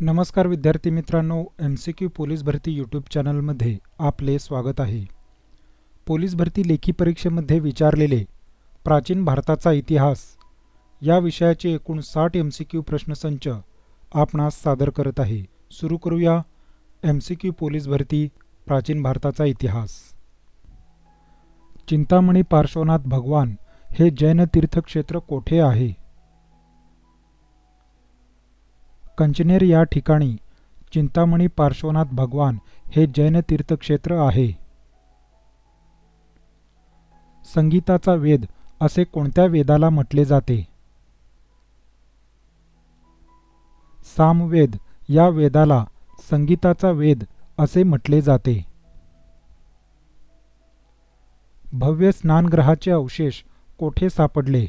नमस्कार विद्यार्थी मित्रांनो एम सी क्यू पोलीस भरती यूट्यूब चॅनलमध्ये आपले स्वागत आहे. पोलीस भरती लेखी परीक्षेमध्ये विचारलेले प्राचीन भारताचा इतिहास या विषयाचे एकूण साठ एम सी क्यू प्रश्नसंच आपणास सादर करत आहे. सुरू करूया एम सी क्यू पोलीस भरती प्राचीन भारताचा इतिहास. चिंतामणी पार्श्वनाथ भगवान हे जैन तीर्थक्षेत्र कोठे आहे? कंचनेर या ठिकाणी चिंतामणी पार्श्वनाथ भगवान हे जैन तीर्थक्षेत्र आहे. संगीताचा वेद असे कोणत्या वेदाला म्हटले जाते? सामवेद या वेदाला संगीताचा वेद असे म्हटले जाते. भव्य स्नानग्रहाचे अवशेष कोठे सापडले?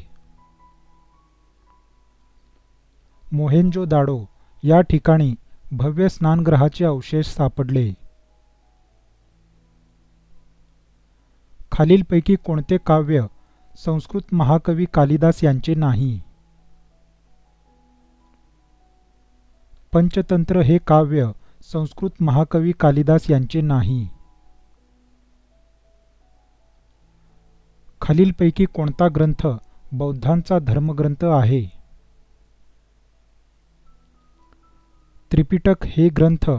मोहेंजो दाडो या ठिकाणी भव्य स्नानगृहाचे अवशेष सापडले. खालीलपैकी कोणते काव्य संस्कृत महाकवी कालिदास यांचे नाही? पंचतंत्र हे काव्य संस्कृत महाकवी कालिदास यांचे नाही. खालीलपैकी कोणता ग्रंथ बौद्धांचा धर्मग्रंथ आहे? त्रिपिटक हे ग्रंथ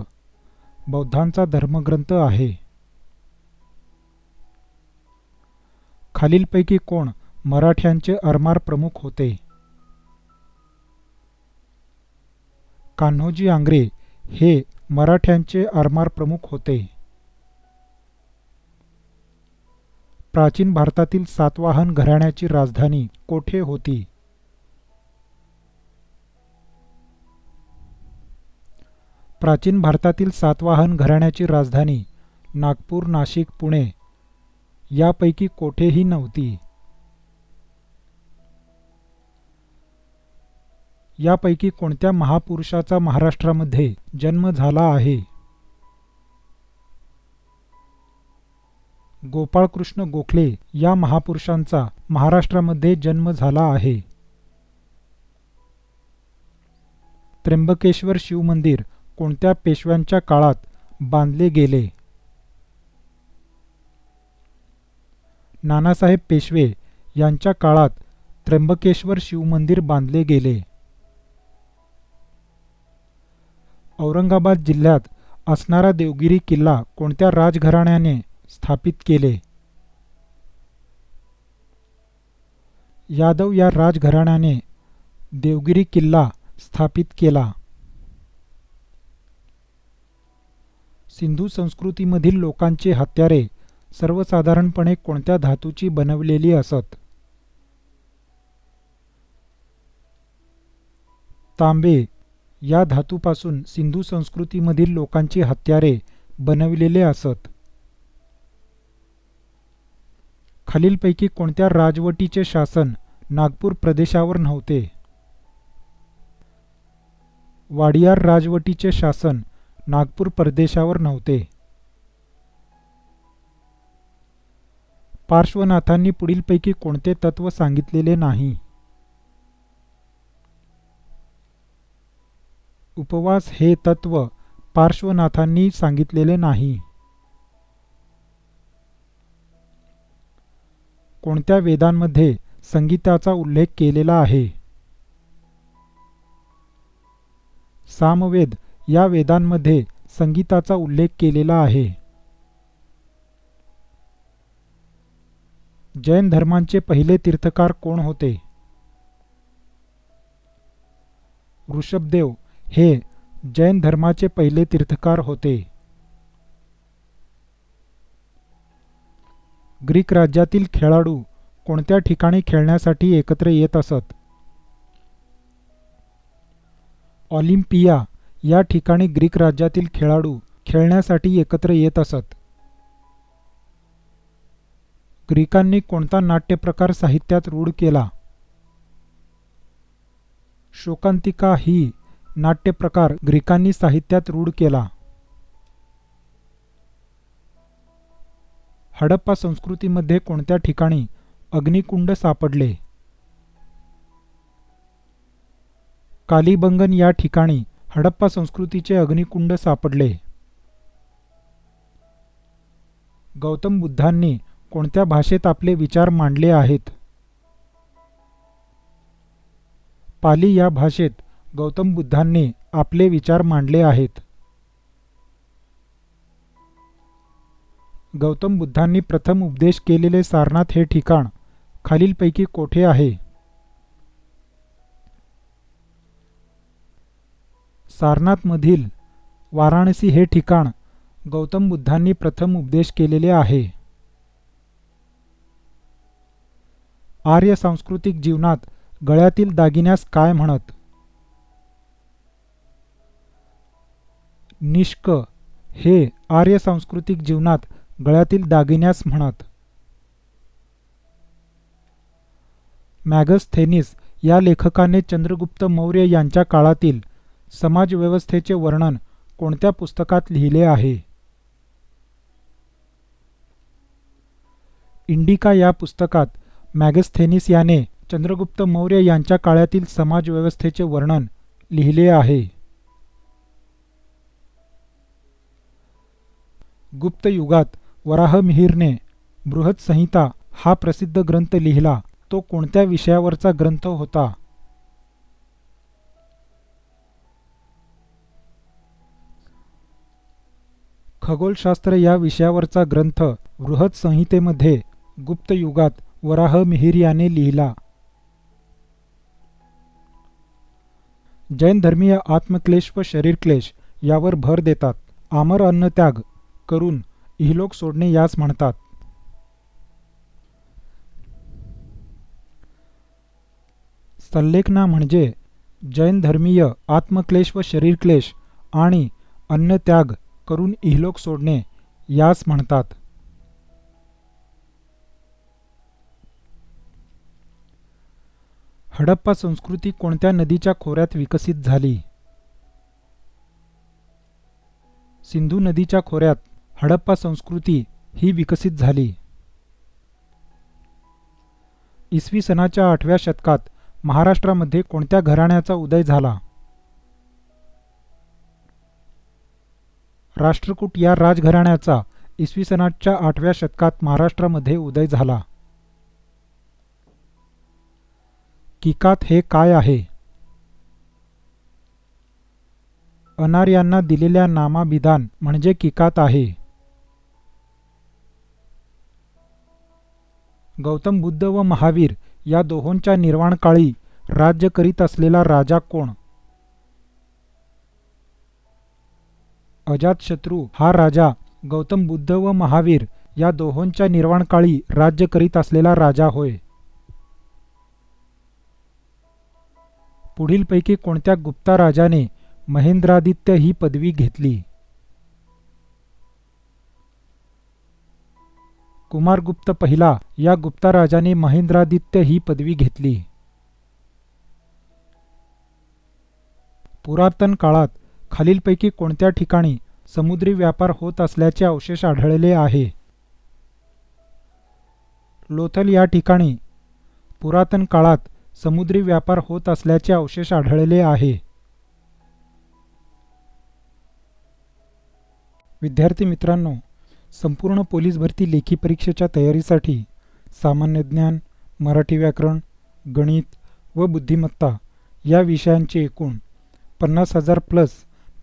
बौद्धांचा धर्मग्रंथ आहे. खालीलपैकी कोण मराठ्यांचे अरमार प्रमुख होते? कान्होजी आंग्रे हे मराठ्यांचे आरमार प्रमुख होते. प्राचीन भारतातील सातवाहन घराण्याची राजधानी कोठे होती? प्राचीन भारतातील सातवाहन घराण्याची राजधानी नागपूर नाशिक पुणे यापैकी कोठेही नव्हती. यापैकी कोणत्या महापुरुषाचा महाराष्ट्रामध्ये जन्म झाला आहे? गोपाळकृष्ण गोखले या महापुरुषांचा महाराष्ट्रामध्ये जन्म झाला आहे. त्र्यंबकेश्वर शिवमंदिर कोणत्या पेशव्यांच्या काळात बांधले गेले? नानासाहेब पेशवे यांच्या काळात त्र्यंबकेश्वर शिवमंदिर बांधले गेले. औरंगाबाद जिल्ह्यात असणारा देवगिरी किल्ला कोणत्या राजघराण्याने स्थापित केले? यादव या राजघराण्याने देवगिरी किल्ला स्थापित केला. सिंधू संस्कृतीमधील लोकांचे हत्यारे सर्वसाधारणपणे कोणत्या धातूची बनवलेली असत? तांबे. या धातूपासून सिंधू संस्कृतीमधील लोकांची हत्यारे बनविलेले असत. खालीलपैकी कोणत्या राजवटीचे शासन नागपूर प्रदेशावर नव्हते? वाडियार राजवटीचे शासन नागपूर परदेशावर नव्हते. पार्श्वनाथांनी पुढीलपैकी कोणते तत्व सांगितलेले नाही. उपवास हे तत्व पार्श्वनाथांनी सांगितलेले नाही. कोणत्या वेदांमध्ये संगीताचा उल्लेख केलेला आहे? सामवेद या वेदांमध्ये संगीताचा उल्लेख केलेला आहे. जैन धर्मांचे पहिले तीर्थकार कोण होते? ऋषभदेव हे जैन धर्माचे पहिले तीर्थकार होते. ग्रीक राज्यातील खेळाडू कोणत्या ठिकाणी खेळण्यासाठी एकत्र येत असत? ऑलिम्पिया या ठिकाणी ग्रीक राज्यातील खेळाडू खेळण्यासाठी एकत्र येत असत. ग्रीकांनी कोणता नाट्यप्रकार साहित्यात रूढ केला? शोकांतिका ही नाट्यप्रकार ग्रीकांनी साहित्यात रूढ केला. हडप्पा संस्कृतीमध्ये कोणत्या ठिकाणी अग्निकुंड सापडले? कालीबंगन या ठिकाणी हडप्पा संस्कृतीचे अग्निकुंड सापडले. गौतम बुद्धांनी कोणत्या भाषेत आपले विचार मांडले आहेत? पाली या भाषेत गौतम बुद्धांनी आपले विचार मांडले आहेत. गौतम बुद्धांनी प्रथम उपदेश केलेले सारनाथ हे ठिकाण खालीलपैकी कोठे आहे? सारनाथमधील वाराणसी हे ठिकाण गौतम बुद्धांनी प्रथम उपदेश केलेले आहे. आर्य सांस्कृतिक जीवनात गळ्यातील दागिन्यास काय म्हणत? निष्क हे आर्य सांस्कृतिक जीवनात गळ्यातील दागिन्यास म्हणत. मॅगस्थेनिस या लेखकाने चंद्रगुप्त मौर्य यांच्या काळातील समाजव्यवस्थेचे वर्णन कोणत्या पुस्तकात लिहिले आहे? इंडिका या पुस्तकात मॅगस्थेनिस याने चंद्रगुप्त मौर्य यांच्या काळातील समाजव्यवस्थेचे वर्णन लिहिले आहे. गुप्त युगात वराहमिहिरने बृहत संहिता हा प्रसिद्ध ग्रंथ लिहिला. तो कोणत्या विषयावरचा ग्रंथ होता? खगोलशास्त्र या विषयावरचा ग्रंथ बृहत संहितेमध्ये गुप्त युगात वराह मिहिर याने लिहिला. जैन धर्मीय आत्मक्लेश व शरीरक्लेश यावर भर देतात. आमर अन्नत्याग करून इहलोक सोडणे यास म्हणतात. संलेखना म्हणजे जैन धर्मीय आत्मक्लेश व शरीरक्लेश आणि अन्नत्याग करून इहलोक सोडणे यास म्हणतात. हडप्पा संस्कृती कोणत्या नदीच्या खोऱ्यात विकसित झाली? सिंधू नदीच्या खोऱ्यात हडप्पा संस्कृती ही विकसित झाली. इसवी सनाच्या आठव्या शतकात महाराष्ट्रामध्ये कोणत्या घराण्याचा उदय झाला? राष्ट्रकूट या राजघराण्याचा इसवी सनाच्या आठव्या शतकात महाराष्ट्रामध्ये उदय झाला. किकात हे काय आहे? अनार्यांना दिलेल्या नामाभिधान म्हणजे किकात आहे. गौतम बुद्ध व महावीर या दोहोंच्या निर्वाणकाळी राज्य करीत असलेला राजा कोण? अजातशत्रू हा राजा गौतम बुद्ध व महावीर या दोहोंच्या निर्वाणकाळी राज्य करीत असलेला राजा होय. पुढीलपैकी कोणत्या गुप्ता राजाने महेंद्रादित्य ही पदवी घेतली? कुमारगुप्त पहिला या गुप्ता राजाने महेंद्रादित्य ही पदवी घेतली. पुरातन काळात खालीलपैकी कोणत्या ठिकाणी समुद्री व्यापार होत असल्याचे अवशेष आढळले आहे? लोथल या ठिकाणी पुरातन काळात समुद्री व्यापार होत असल्याचे अवशेष आढळले आहे. विद्यार्थी मित्रांनो संपूर्ण पोलीस भरती लेखी परीक्षेच्या तयारीसाठी सामान्य ज्ञान मराठी व्याकरण गणित व बुद्धिमत्ता या विषयांचे एकूण पन्नास हजार plus